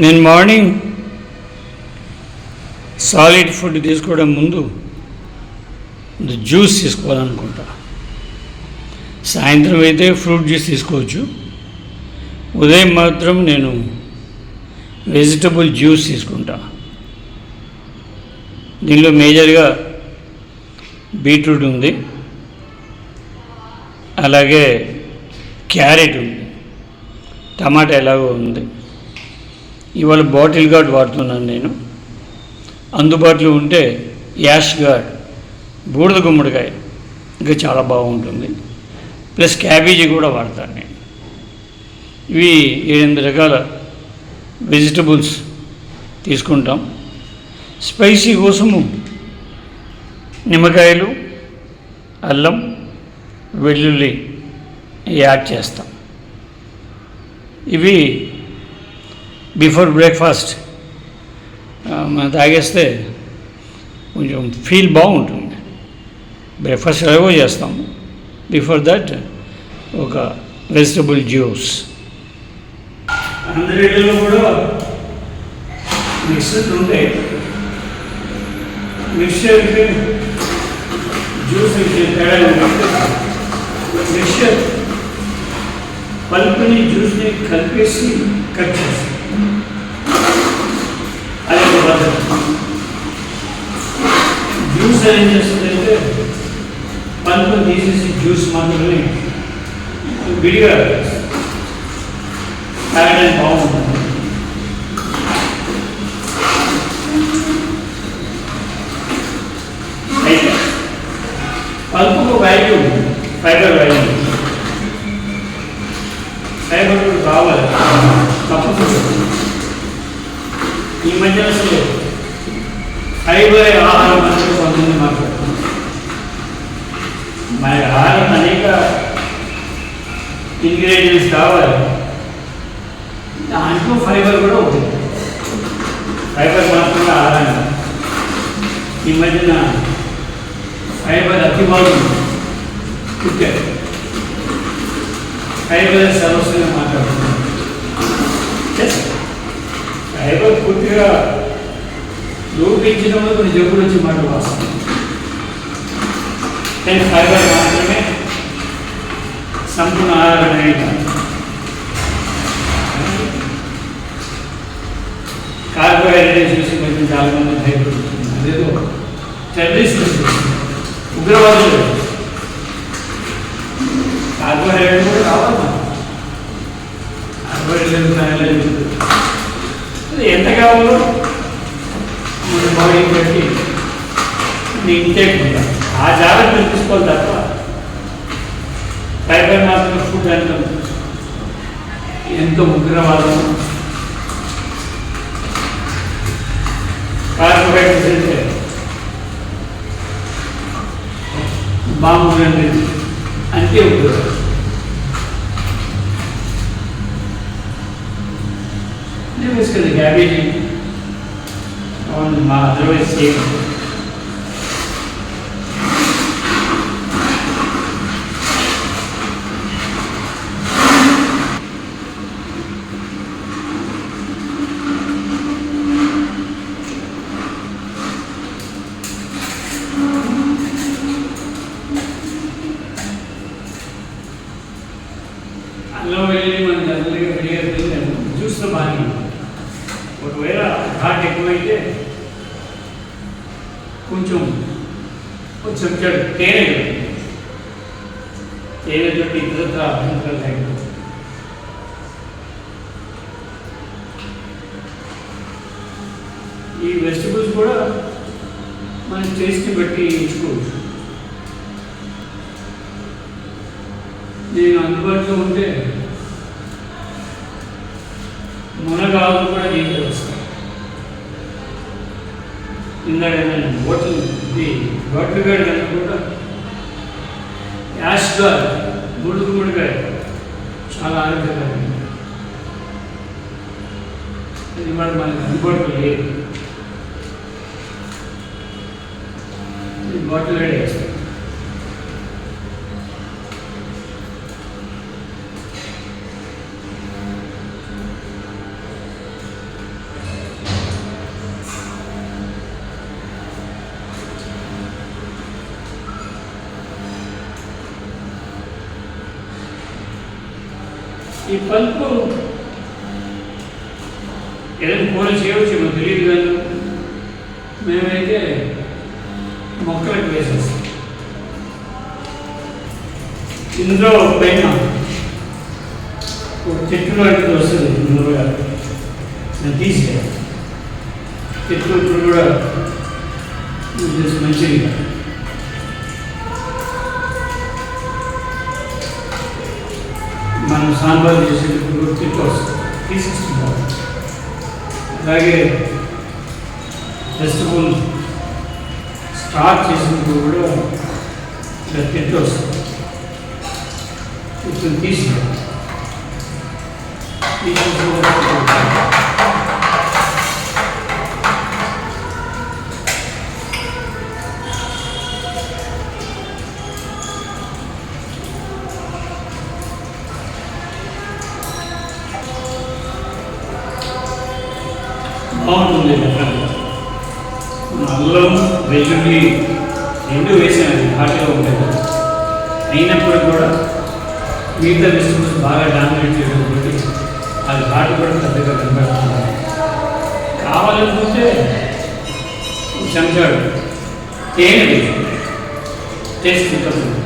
నేను morning solid food తీసుకోవడం ముందు జ్యూస్ తీసుకోవాలనుకుంటా. సాయంత్రం అయితే ఫ్రూట్ జ్యూస్ తీసుకోవచ్చు. ఉదయం మాత్రం నేను వెజిటబుల్ జ్యూస్ తీసుకుంటా. దీనిలో మేజర్గా బీట్రూట్ ఉంది. అలాగే క్యారెట్ ఉంది. టమాటా ఎలాగో ఉంది. ఇవాళ బాటిల్ గార్డ్ వాడుతున్నాను నేను. అందుబాటులో ఉంటే యాష్ గార్డ్ బూడిద గుమ్మడికాయ ఇంకా చాలా బాగుంటుంది. ప్లస్ క్యాబేజీ కూడా వాడతాను నేను. ఇవి ఏడెనిమిది రకాల వెజిటబుల్స్ తీసుకుంటాం. స్పైసీ కోసము నిమ్మకాయలు అల్లం వెల్లుల్లి యాడ్ చేస్తాం. ఇవి బిఫోర్ బ్రేక్ఫాస్ట్ మనం తాగేస్తే కొంచెం ఫీల్ బాగుంటుంది బ్రేక్ఫాస్ట్ ఎలాగో చేస్తాం బిఫోర్ దట్ ఒక వెజిటబుల్ జ్యూస్ అందరిలో కూడా మిక్సర్ ఉంటాయి మిక్సర్కి జ్యూస్ తేడా మిక్సర్ పల్పుని జ్యూస్ని కలిపేసి కట్ చేస్తాం జ్యూస్ ఏం చేస్తుందంటే పల్పు తీసేసి జ్యూస్ మాత్రమే విడిగా తాగడానికి బాగుంటుంది అయితే పల్పుకు వాల్యూ ఫైబర్ వాల్యూ ఫైబర్ కూడా కావాలి తప్పకుండా ఈ మధ్య అసలు ఫైబర్ మనకి ఆహారం అనేక ఇంగ్రీడియంట్స్ కావాలి. దాంట్లో ఫైబర్ కూడా ఉంటుంది. ఫైబర్ మాత్రమే ఆహారం. ఈ మధ్యన ఫైబర్ అతి బాగుంది. పుట్టారు ఫైబర్ సర్వస్వంగా మాట్లాడుతున్నారు ఫైబర్ పూర్తిగా రూపించడం వల్ల కొన్ని జబ్బులు వచ్చి మాట కానీ ఫైబర్ మాత్రమే సంపూర్ణ ఆహారం అనేది కాదు. కార్బోహైడ్రేట్ చూసి కొంచెం చాలా మంది భయపడుతుంది అదేదో టెర్రరిస్ట్ ఉగ్రవాదులు. కార్బోహైడ్రేట్ కూడా కావాలి కార్బోహైడ్రేట్ ఎంత కావాలో మన బాడీ బట్టి ఇంటేక్ ఉండాలి. ఆ జాగ్రత్తలు తీసుకోవాలి తప్ప ఫైబర్ మాత్రం ఫుడ్ ఎంత ఎంతో ఉగ్రవాదం కార్బోహైడ్రేట్స్ అంటే బాంబు అనేది అంతే ఉగ్రవాదం నేను వేసుకెళ్ళి క్యాబేజీ అవును మా అదర్వైజ్ సేమ్ అల్లం వెళ్ళి మనకి అందరికీ విడిగా తెలియదు జ్యూస్లో బాగానే ఉంటుంది ఒకవేళ ఘాట్ ఎక్కువైతే కొంచెం కొంచెం చెడు తేనె కలుపుతుంది. తేనె తోటి ఇతరత్ర అభ్యంతరాలు లేకపోతే ఈ వెజిటబుల్స్ కూడా మన టేస్ట్ని బట్టి ఇచ్చుకోవచ్చు నేను అందుబాటులో ఉంటే మునగాకు కూడా దీంట్లో వస్తాయి ఇందాక నేను ఓట్లు ఇది బాటిల్ గార్డ్ కన్నా కూడా. యాష్ గార్డ్ ముడుగు ముడిగాయ చాలా ఆరోగ్యకరమైనది ఇది కూడా మనకి అందుబాటులో లేదు. ఇది బాటిల్ గార్డ్ వేస్తాం ఈ పలుపు ఏదైనా కూర చేయవచ్చు మనకు తెలియదు కానీ మేమైతే మొక్కలకు వేసేస్తాం. ఇందులో పైన ఒక చెట్టు లాంటిది వస్తుంది ఇందులో నేను తీసే చెట్టు కూడా ఇది మంచిది. మనం సాంబార్ చేసేటప్పుడు కూడా చెట్టు వస్తుంది. తీసేస్తున్నాం అలాగే వెజిటబుల్ స్టార్ట్ చేసినప్పుడు కూడా ఇలా చెట్టు వస్తుంది. ఇప్పుడు తీసుకుంటాం బాగుంటుంది రకంగా అల్లం వెల్లుల్లి రెండు వేసాను ఘాటుగా ఉండేది. అయినప్పుడు కూడా మిగతా విషయంలో బాగా డామినేట్ చేయడం బట్టి అది ఘాటు కూడా పెద్దగా కనబడుతుంది కావాలనుకుంటే ఒక చెంచాడు తేనె టేస్ట్ ఉంటుంది.